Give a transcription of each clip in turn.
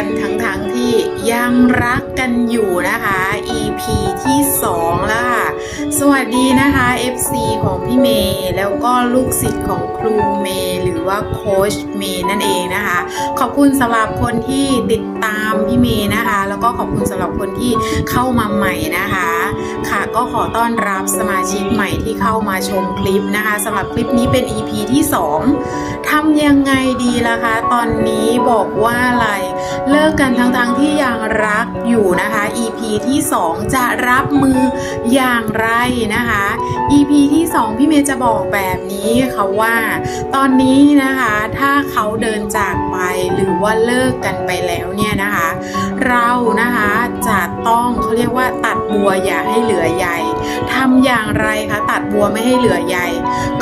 กันทั้งๆทที่ยังรักกันอยู่นะคะ EP ที่ 2 แล้วค่ะ สวัสดีนะคะ FC ของพี่เมย์แล้วก็ลูกศิษย์ของครูเมย์หรือว่าโค้ชเมย์นั่นเองนะคะ ขอบคุณสำหรับคนที่ติดตามพี่เมย์นะคะ แล้วก็ขอบคุณสำหรับคนที่เข้ามาใหม่นะคะค่ะ ก็ขอต้อนรับสมาชิกใหม่ที่เข้ามาชมคลิปนะคะสำหรับคลิปนี้เป็น EP ที่ 2ทำยังไงดีล่ะคะ ตอนนี้บอกว่าอะไรเลิกกันทั้งๆทที่ยังรักอยู่นะคะ EP ที่ 2 จะรับมืออย่างไรนะคะ EP ที่ 2 พี่เมย์จะบอกแบบนี้ค่ะว่า ตอนนี้นะคะ ถ้าเขาเดินจาก รือว่าเลิกกันไปแล้วเนี่ยนะคะ เรานะคะจะต้องเขาเรียกว่าตัดบัวอย่าให้เหลือใยทำอย่างไรคะตัดบัวไม่ให้เหลือใย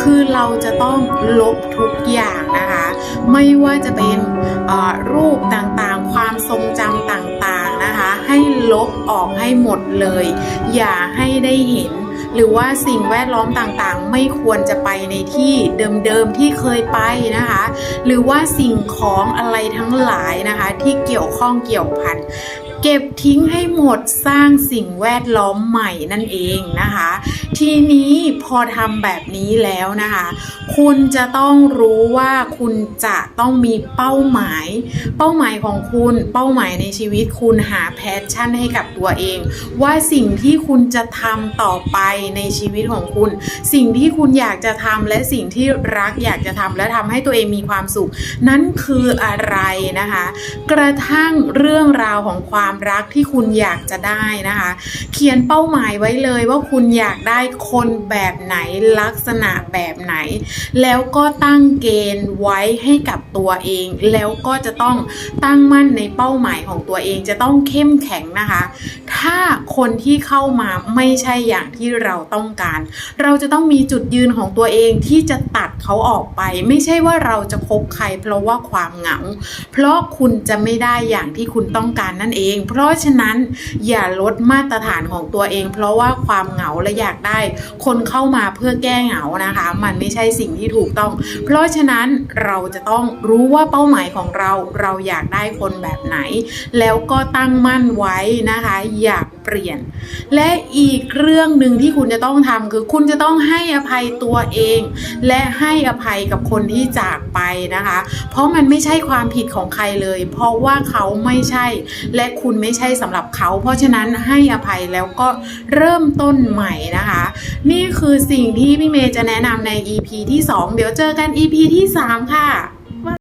คือเราจะต้องลบทุกอย่างนะคะ ไม่ว่าจะเป็นรูปต่างๆ ความทรงจำต่างๆนะคะ ให้ลบออกให้หมดเลย อย่าให้ได้เห็น หรือว่าสิ่งแวดล้อมต่างๆ ไม่ควรจะไปในที่เดิมๆที่เคยไปนะคะ หรือว่าสิ่งของอะไรทั้งหลายนะคะ ที่เกี่ยวข้องเกี่ยวพันเก็บทิ้งให้หมดสร้างสิ่งแวดล้อมใหม่นั่นเองนะคะ ทีนี้พอทำแบบนี้แล้วนะคะ คุณจะต้องรู้ว่าคุณจะต้องมีเป้าหมาย เป้าหมายของคุณเป้าหมายในชีวิตคุณหาแพชชั่นให้กับตัวเอง ว่าสิ่งที่คุณจะทำต่อไปในชีวิตของคุณ สิ่งที่คุณอยากจะทำและสิ่งที่รักอยากจะทำและทำให้ตัวเองมีความสุข นั่นคืออะไรนะคะ กระทั่งเรื่องราวของความรักที่คุณอยากจะได้นะคะ เขียนเป้าหมายไว้เลยว่าคุณอยากได้คนแบบไหนลักษณะแบบไหน แล้วก็ตั้งเกณฑ์ไว้ให้กับตัวเอง แล้วก็จะต้องตั้งมั่นในเป้าหมายของตัวเองจะต้องเข้มแข็งนะคะ ถ้าคนที่เข้ามาไม่ใช่อย่างที่เราต้องการ เราจะต้องมีจุดยืนของตัวเองที่จะตัดเขาออกไป ไม่ใช่ว่าเราจะคบใคร เพราะว่าความเหงา เพราะคุณจะไม่ได้อย่างที่คุณต้องการนั่นเอง เพราะฉะนั้นอย่าลดมาตรฐานของตัวเอง เพราะว่าความเหงาและอยากได้ คนเข้ามาเพื่อแก้เหงานะคะ มันไม่ใช่สิ่งที่ถูกต้อง เพราะฉะนั้นเราจะต้องรู้ว่าเป้าหมายของเราเราอยากได้คนแบบไหน แล้วก็ตั้งมั่นไว้นะคะ อย่าเปลี่ยน และอีกเรื่องหนึ่งที่คุณจะต้องทำคือคุณจะต้องให้อภัยตัวเอง และให้อภัยกับคนที่จากไปนะคะ เพราะมันไม่ใช่ความผิดของใครเลย เพราะว่าเขาไม่ใช่ และคุณไม่ใช่สำหรับเขา เพราะฉะนั้นให้อภัยแล้วก็เริ่มต้นใหม่นะคะ นี่คือสิ่งที่พี่เมย์จะแนะนำใน EP ที่ 2 เดี๋ยวเจอกัน EP ที่ 3 ค่ะ